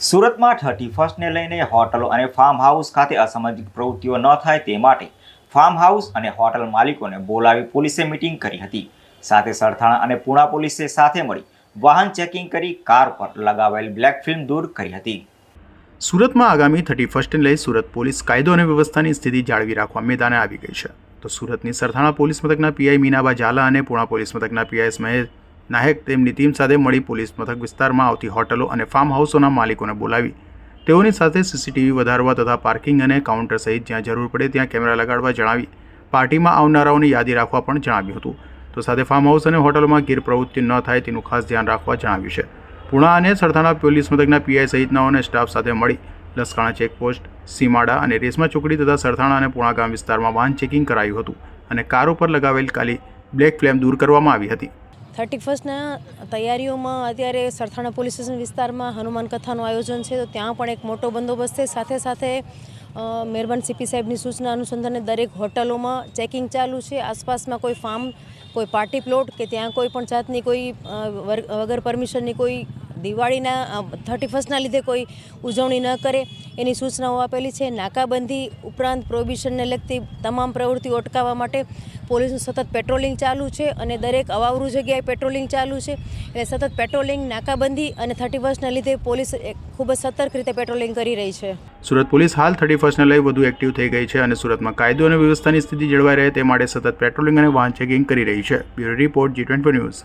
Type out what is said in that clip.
સુરતમાં થર્ટી ફર્સ્ટને લઈને હોટલો અને ફાર્મ હાઉસ ખાતે અસામાજિક પ્રવૃત્તિઓ ન થાય તે માટે ફાર્મ હાઉસ અને હોટલ માલિકોને બોલાવી પોલીસે મિટિંગ કરી હતી. સાથે સરથાણા અને પુણા પોલીસે સાથે મળી વાહન ચેકિંગ કરી કાર પર લગાવેલ બ્લેક ફિલ્મ દૂર કરી હતી. સુરતમાં આગામી થર્ટી ફર્સ્ટને લઈ સુરત પોલીસ કાયદો અને વ્યવસ્થાની સ્થિતિ જાળવી રાખવા મેદાને આવી ગઈ છે. તો સુરતની સરથાણા પોલીસ મથકના પીઆઈ મીનાબા ઝાલા અને પુણા પોલીસ મથકના પીઆઈ મહેશ નાયક તેમની ટીમ સાથે મળી પોલીસ મથક વિસ્તારમાં આવતી હોટલો અને ફાર્મ હાઉસોના માલિકોને બોલાવી. તેઓની સાથે સીસીટીવી વધારવા તથા પાર્કિંગ અને કાઉન્ટર સહિત જ્યાં જરૂર પડે ત્યાં કેમેરા લગાડવા જણાવી. પાર્ટીમાં આવનારાઓની યાદી રાખવા પણ જણાવ્યું હતું. તો સાથે ફાર્મ હાઉસ અને હોટલોમાં ગીર પ્રવૃત્તિ ન થાય તેનું ખાસ ધ્યાન રાખવા જણાવ્યું છે. પુણા અને સરથાણા પોલીસ મથકના પીઆઈ સહિતનાઓને સ્ટાફ સાથે મળી લસકાણા ચેકપોસ્ટ સીમાડા અને રેશમા ચોકડી તથા સરથાણા અને પુણા ગામ વિસ્તારમાં વાહન ચેકિંગ કરાયું હતું અને કારો પર લગાવેલ કાલી બ્લેક ફ્લેમ દૂર કરવામાં આવી હતી. થર્ટી ફર્સ્ટના તૈયારીઓમાં અત્યારે સરથાણા પોલીસ સ્ટેશન વિસ્તારમાં હનુમાન કથાનું આયોજન છે, તો ત્યાં પણ એક મોટો બંદોબસ્ત છે. સાથે સાથે મહેરબાન સીપી સાહેબની સૂચના અનુસંધાને દરેક હોટલોમાં ચેકિંગ ચાલુ છે. આસપાસમાં કોઈ ફાર્મ, કોઈ પાર્ટી પ્લોટ કે ત્યાં કોઈ પણ જાતની કોઈ વગર પરમિશનની કોઈ દિવાળીના થર્ટી ફર્સ્ટના લીધે કોઈ ઉજવણી ન કરે એની સૂચનાઓ આપેલી છે. નાકાબંધી ઉપરાંત પ્રોહિબિશનને લગતી તમામ પ્રવૃત્તિઓ અટકાવવા માટે પોલીસનું સતત પેટ્રોલિંગ ચાલુ છે અને દરેક અવાવરું જગ્યાએ પેટ્રોલિંગ ચાલુ છે. એટલે સતત પેટ્રોલિંગ, નાકાબંધી અને થર્ટી ફર્સ્ટના લીધે પોલીસ ખૂબ જ સતર્ક રીતે પેટ્રોલિંગ કરી રહી છે. સુરત પોલીસ હાલ થર્ટી ફર્સ્ટને લઈ વધુ એક્ટિવ થઈ ગઈ છે અને સુરતમાં કાયદો અને વ્યવસ્થાની સ્થિતિ જળવાઈ રહે તે માટે સતત પેટ્રોલિંગ અને વાહન ચેકિંગ કરી રહી છે. Bureau report Zee news.